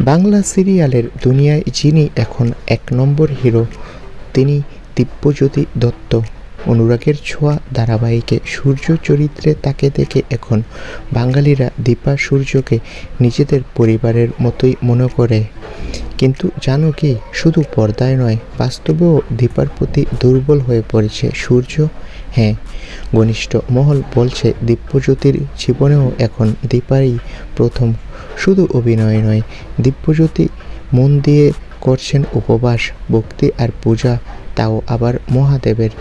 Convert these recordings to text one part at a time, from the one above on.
বাংলা সিরিয়ালের দুনিয়ায় যিনি এখন এক নম্বর হিরো, তিনি দিব্যজ্যোতি দত্ত। অনুরাগের ছোঁয়া ধারাবাহিকে সূর্য চরিত্রে তাকে দেখে এখন বাঙালিরা দীপা সূর্যকে নিজেদের পরিবারের মতোই মনে করে। কিন্তু জানো কি, শুধু পর্দায় নয়, বাস্তবেও দীপার প্রতি দুর্বল হয়ে পড়েছে সূর্য। হ্যাঁ ঘনিষ্ঠ মহল বলছে দিব্যজ্যোতির জীবনেও এখন দীপারই প্রথম। শুধু অভিনয় নয় দিব্যজ্যোতি মন দিয়ে করছেন উপবাস, ভক্তি আর পূজা, তাও আবার মহাদেবের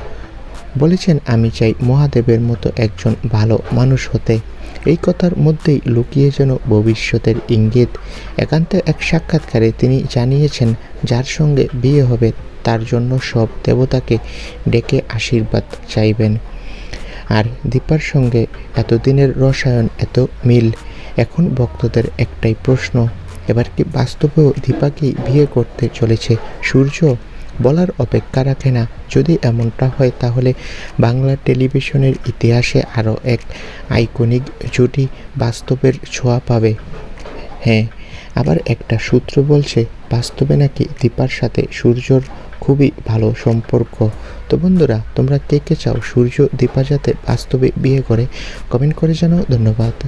বলেছেন, আমি চাই মহাদেবের মতো একজন ভালো মানুষ হতে। এই কথার মধ্যেই লুকিয়ে যেন ভবিষ্যতের ইঙ্গিত। একান্তে এক সাক্ষাৎকারে তিনি জানিয়েছেন, যার সঙ্গে বিয়ে হবে, তার জন্য সব দেবতাকে ডেকে আশীর্বাদ চাইবেন। আর দীপার সঙ্গে এতদিনের রসায়ন এত মিল। এখন ভক্তদের একটাই প্রশ্ন, এবার কি বাস্তবেও দীপাকেই বিয়ে করতে চলেছে সূর্য? বলার অপেক্ষা রাখে না। যদি এমনটা হয়, তাহলে বাংলা টেলিভিশনের ইতিহাসে আরও এক আইকনিক জুটি বাস্তবের ছোঁয়া পাবে। হ্যাঁ আবার একটা সূত্র বলছে, বাস্তবে নাকি দীপার সাথে সূর্যর খুবই ভালো সম্পর্ক। তো বন্ধুরা, তোমরা কে কে চাও সূর্য দীপা যাতে বাস্তবে বিয়ে করে? কমেন্ট করে জানাও। ধন্যবাদ।